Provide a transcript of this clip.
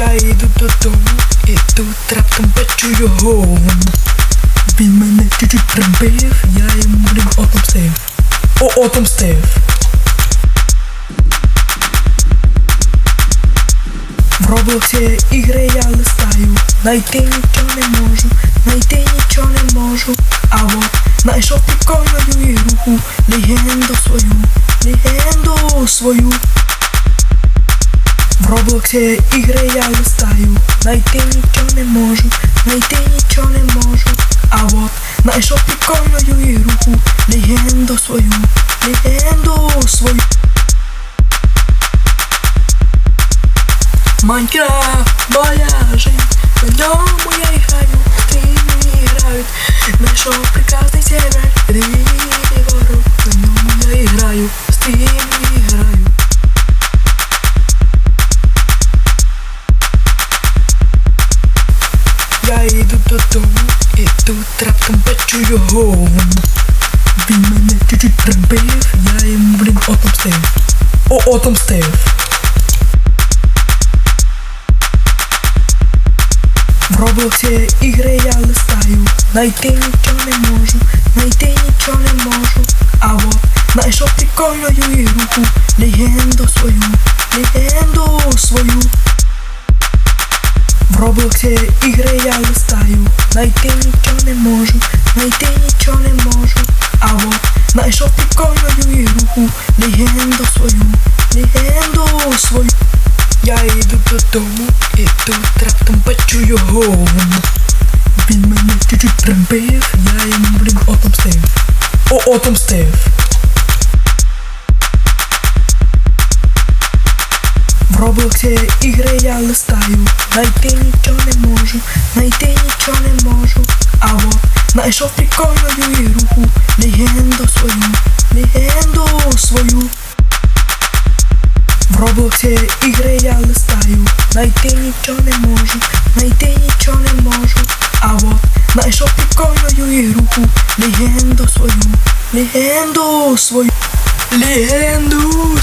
Я йду додому, і тут раптом бачу його. Він мене чуть-чуть прибив, я йому блін отомстив. О, отомстив. В Роблоксі ігри я листаю, найти нічого не можу, найти нічого не можу. А от знайшов прикольну ігруху, легенду свою, легенду свою. В Роблоксі ігри я листаю, найти нічого не можу, найти нічого не можу. А от знайшов прикольну ігруху, легенду свою, легенду свою. Майнкрафт, моя жизнь, Я йду додому, і тут раптом бачу його. Він мене чуть-чуть прибив, я йому, блін, отомстив. О, отомстив. В Роблоксі ігри я листаю, найти нічого не можу, найти нічого не можу. А от знайшов прикольну ігруху, легенду свою, легенду свою. В Роблоксі ігри я листаю, найти нічого не можу, найти нічого не можу. А от знайшов прикольну ігруху, легенду свою, легенду свою. Я йду додому, і тут раптом бачу його. Він мене чуть-чуть прибив, я йому, блін, отомстив. О, отомстив. Роблоксі ігри я листаю, найти нічого не можу, найти нічого не можу. А от знайшов прикольну ігруху, легенду свою, легенду свою. В Роблоксі ігри я листаю, найти нічого не можу, найти нічого не можу. А от знайшов прикольну ігруху, легенду свою, легенду свою, легенду.